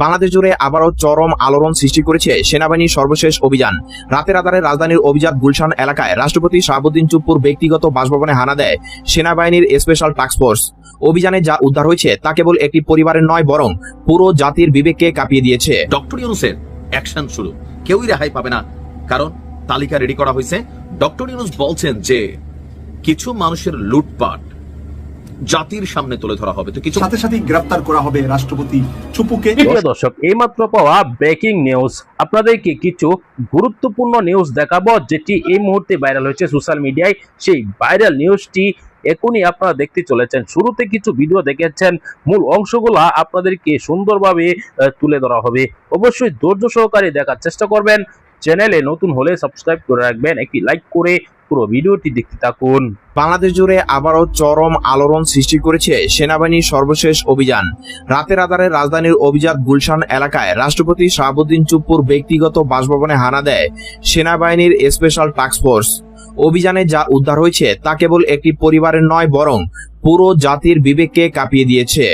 বাংলাদেশ জুড়ে আবারও চরম আলোড়ন সৃষ্টি করেছে সেনাবাহিনীর সর্বশেষ অভিযান। রাতের আধারে রাজধানীর অভিজাত গুলশান এলাকায় রাষ্ট্রপতি শাহাবুদ্দিন চুপ্পুর ব্যক্তিগত বাসভবনে হানা দেয় সেনাবাহিনীর স্পেশাল টাস্কফোর্স অভিযানে যা উদ্ধার হয়েছে তা কেবল একটি পরিবারের নয়, বরং পুরো জাতির বিবেককে কাঁপিয়ে দিয়েছে। ডক্টর ইউনুসের অ্যাকশন শুরু। কেউই রেহাই পাবে না, কারণ তালিকা রেডি করা হয়েছে। ডক্টর ইউনুস বলছেন যে, কিছু মানুষের লুটপাট জাতির সামনে তুলে ধরা হবে। তো কিছু সাথে সাথেই গ্রেপ্তার করা হবে রাষ্ট্রপতি চুপুকে। প্রিয় দর্শক এইমাত্র পাওয়া ব্রেকিং নিউজ আপনাদেরকে কিছু গুরুত্বপূর্ণ নিউজ দেখাবো যেটি এই মুহূর্তে ভাইরাল হয়েছে সোশ্যাল মিডিয়ায় সেই ভাইরাল নিউজটি এখনই আপনারা দেখতে চলেছেন। শুরুতে কিছু ভিডিও দেখেছেন। মূল অংশগুলা আপনাদেরকে সুন্দরভাবে তুলে ধরা হবে। অবশ্যই ধৈর্য সহকারে দেখার চেষ্টা করবেন। চ্যানেলে নতুন হলে সাবস্ক্রাইব করে রাখবেন। একটি লাইক করে পুরো ভিডিওটি দেখতে থাকুন। বাংলাদেশ জুড়ে আবারও চরম আলোড়ন সৃষ্টি করেছে সেনাবাহিনীর সর্বশেষ অভিযান। রাতের আধারে রাজধানীর অভিজাত গুলশান এলাকায় রাষ্ট্রপতি শাহাবুদ্দিন চুপ্পুর ব্যক্তিগত বাসভবনে হানা দেয় সেনাবাহিনীর স্পেশাল টাস্কফোর্স অভিযানে যা উদ্ধার হয়েছে তা কেবল একটি পরিবারের নয়, বরং পুরো জাতির বিবেককে কাঁপিয়ে দিয়েছে।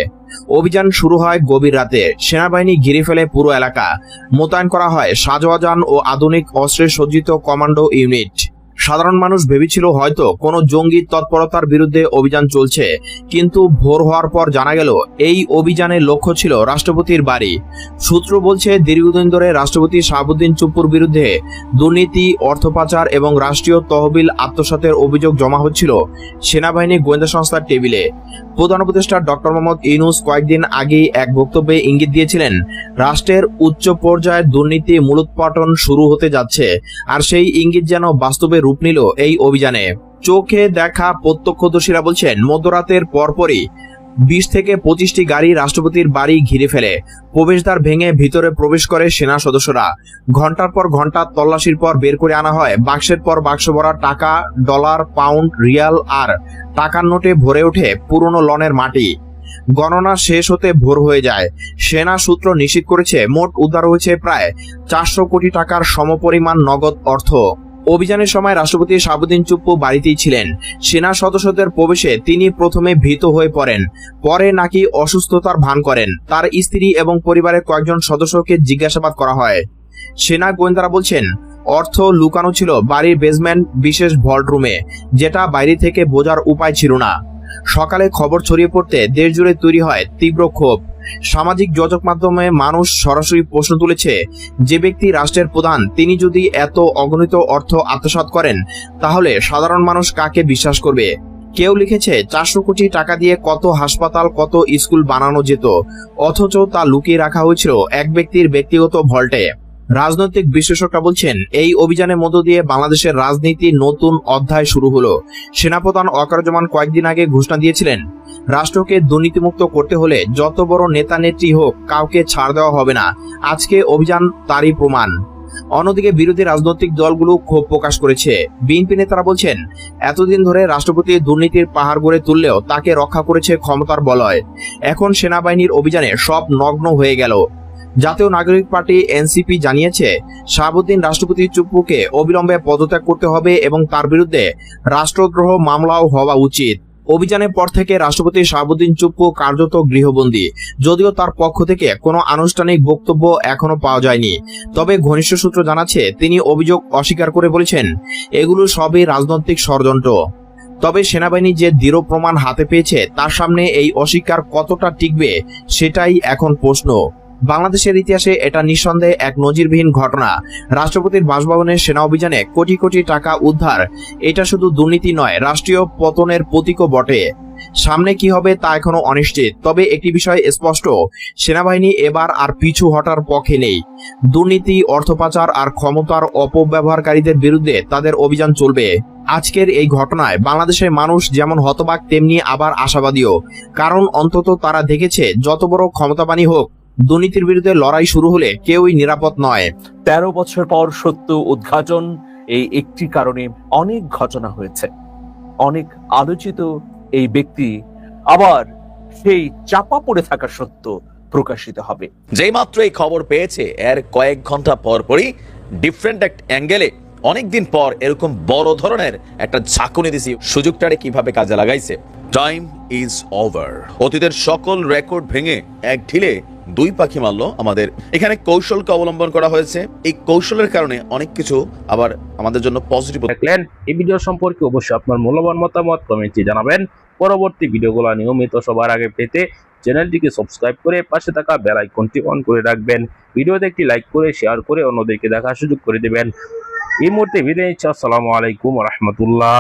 অভিযান শুরু হয় গভীর রাতে। সেনাবাহিনী ঘিরে ফেলে পুরো এলাকা। মোতায়েন করা হয় সাজওয়াজান ও আধুনিক অস্ত্রে সজ্জিত কমান্ডো ইউনিট। সাধারণ মানুষ ভেবেছিল হয়তো কোনো জঙ্গি তৎপরতার বিরুদ্ধে অভিযান চলছে, কিন্তু ভোর হওয়ার পর জানা গেল এই অভিযানের লক্ষ্য ছিল রাষ্ট্রপতির বাড়ি। সূত্র বলছে, দীর্ঘদিন ধরে রাষ্ট্রপতি শাহাবুদ্দিন চুপ্পুর বিরুদ্ধে দুর্নীতি অর্থ পাচার এবং রাষ্ট্রীয় তহবিল আত্মসাতের অভিযোগ জমা হচ্ছিল সেনাবাহিনী গোয়েন্দা সংস্থার টেবিলে। প্রধান উপদেষ্টা ডক্টর মোহাম্মদ ইউনুস কয়েকদিন আগেই এক বক্তব্যে ইঙ্গিত দিয়েছিলেন, রাষ্ট্রের উচ্চ পর্যায়ের দুর্নীতি মূলোৎপাটন শুরু হতে যাচ্ছে, আর সেই ইঙ্গিত যেন বাস্তবে রূপ নিল এই অভিযানে। চোখে দেখা প্রত্যক্ষদর্শীরা বলছেন, মধ্যরাতের পরপরই বিশ থেকে পঁচিশটি গাড়ি রাষ্ট্রপতির বাড়ি ঘিরে ফেলে। প্রবেশদ্বার ভেঙে ভিতরে প্রবেশ করে সেনা সদস্যরা। ঘণ্টার পর ঘণ্টা তল্লাশির পর বের করে আনা হয়। বাক্সের পর বাক্স ভরা টাকা, ডলার, পাউন্ড, রিয়াল আর টাকার নোটে ভরে ওঠে পুরনো লনের মাটি। গণনা শেষ হতে ভোর হয়ে যায়। সেনা সূত্র নিশ্চিত করেছে, মোট উদ্ধার হয়েছে প্রায় চারশো কোটি টাকার সমপরিমাণ নগদ অর্থ। অভিযানের সময় রাষ্ট্রপতি শাহাবুদ্দিন চুপ্পু বাড়িতেই ছিলেন। সেনা সদস্যদের প্রবেশে তিনি প্রথমে ভীত হয়ে পড়েন। পরে নাকি অসুস্থতার ভান করেন। তার স্ত্রী এবং পরিবারের কয়েকজন সদস্যকে জিজ্ঞাসাবাদ করা হয়। সেনা গোয়েন্দারা বলছেন, অর্থ লুকানো ছিল বাড়ির বেসমেন্ট বিশেষ ভল্ট রুমে যেটা বাইরে থেকে বোঝার উপায় ছিল না। সকালে খবর ছড়িয়ে পড়তে দেশ জুড়ে তৈরি হয় তীব্র ক্ষোভ। সামাজিক যোগাযোগ মাধ্যমে মানুষ সরাসরি প্রশ্ন তুলেছে যে ব্যক্তি রাষ্ট্রের প্রধান, তিনি যদি এত অগণিত অর্থ আত্মসাৎ করেন, তাহলে সাধারণ মানুষ কাকে বিশ্বাস করবে? কেউ লিখেছে, চারশো কোটি টাকা দিয়ে কত হাসপাতাল, কত স্কুল বানানো যেত, অথচ তা লুকিয়ে রাখা হয়েছিল এক ব্যক্তির ব্যক্তিগত ভল্টে। রাজনৈতিক বিশেষজ্ঞরা বলছেন, এই অভিযানের মধ্য দিয়ে বাংলাদেশের রাজনীতি নতুন অধ্যায় শুরু হলো। সেনাপ্রধান অকারজমান কয়েকদিন আগে ঘোষণা দিয়েছিলেন রাষ্ট্রকে দুর্নীতিমুক্ত করতে হলে যত বড় নেতা নেত্রী হোক, কাউকে ছাড় দেওয়া হবে না। আজকে অভিযান তারই প্রমাণ। অন্যদিকে বিরোধী রাজনৈতিক দলগুলো ক্ষোভ প্রকাশ করেছে। বিএনপি নেতারা বলছেন, এতদিন ধরে রাষ্ট্রপতি দুর্নীতির পাহাড় গড়ে তুললেও তাকে রক্ষা করেছে ক্ষমতার বলয়। এখন সেনাবাহিনীর অভিযানে সব নগ্ন হয়ে গেল। জাতীয় নাগরিক পার্টি এনসিপি জানিয়েছে, শাহাবুদ্দিন রাষ্ট্রপতি চুপ্পুকে অবিলম্বে পদত্যাগ করতে হবে এবং তার বিরুদ্ধে রাষ্ট্রদ্রোহ মামলাও হওয়া উচিত। অভিযানের পর থেকে রাষ্ট্রপতি শাহাবুদ্দিন চুপ্পু কার্যত গৃহবন্দী। যদিও তার পক্ষ থেকে কোনো আনুষ্ঠানিক বক্তব্য এখনও পাওয়া যায়নি। তবে ঘনিষ্ঠ সূত্র জানাচ্ছে, তিনি অভিযোগ অস্বীকার করে বলেছেন, এগুলো সবই রাজনৈতিক ষড়যন্ত্র। তবে সেনাবাহিনী যে দৃঢ় প্রমাণ হাতে পেয়েছে, তার সামনে এই অস্বীকার কতটা টিকবে, সেটাই এখন প্রশ্ন। বাংলাদেশের ইতিহাসে এটা নিঃসন্দেহে এক নজিরবিহীন ঘটনা। রাষ্ট্রপতির বাসভবনের সেনা অভিযানে কোটি কোটি টাকা উদ্ধার। এটা শুধু দুর্নীতি নয়, রাষ্ট্রীয় পতনের প্রতীকও বটে। সামনে কি হবে তা এখনও অনিশ্চিত, তবে একটি বিষয় স্পষ্ট, সেনাবাহিনী এবার আর পিছু হটার পক্ষে নেই। দুর্নীতি অর্থ পাচার আর ক্ষমতার অপব্যবহারকারীদের বিরুদ্ধে তাদের অভিযান চলবে। আজকের এই ঘটনায় বাংলাদেশের মানুষ যেমন হতবাক, তেমনি আবার আশাবাদীও। কারণ অন্তত তারা দেখেছে, যত বড় ক্ষমতাবানী হোক দুর্নীতির বিরুদ্ধে লড়াই শুরু হলে কেউই নিরাপদ নয়। তেরো বছর পর সত্য উদ্ঘাটন এই একটি কারণে অনেক ঘটনা হয়েছে। অনেক আলোচিত এই ব্যক্তি আবার সেই চাপা পড়ে থাকা সত্য প্রকাশিত হবে। যেই মাত্র এই খবর পেয়েছে এর কয়েক ঘণ্টা পর পরই ডিফারেন্ট এক অ্যাঙ্গেলে অনেকদিন পর এরকম বড় ধরনের একটা ঝাঁকুনি দিছি। সুযোগটারে কীভাবে কাজে লাগাইছে? টাইম ইজ ওভার অতীতের সকল রেকর্ড ভেঙে এক ঢিলে দুই পাখি মারলো আমাদের। এখানে কৌশলকে অবলম্বন করা হয়েছে। এই কৌশলের কারণে অনেক কিছু আবার আমাদের জন্য পজিটিভ দেখলেন, এই ভিডিও সম্পর্কে অবশ্যই আপনার মূল্যবান মতামত কমেন্টে জানাবেন। পরবর্তী ভিডিওগুলো নিয়মিত সবার আগে পেতে চ্যানেলটিকে সাবস্ক্রাইব করে পাশে থাকা বেল আইকনটি অন করে রাখবেন। ভিডিওতে একটি লাইক করে শেয়ার করে অন্যদেরকে দেখার সুযোগ করে দেবেন। এই মুহূর্তে বিদায় নিচ্ছি। আসসালামু আলাইকুম রহমতুল্লাহ।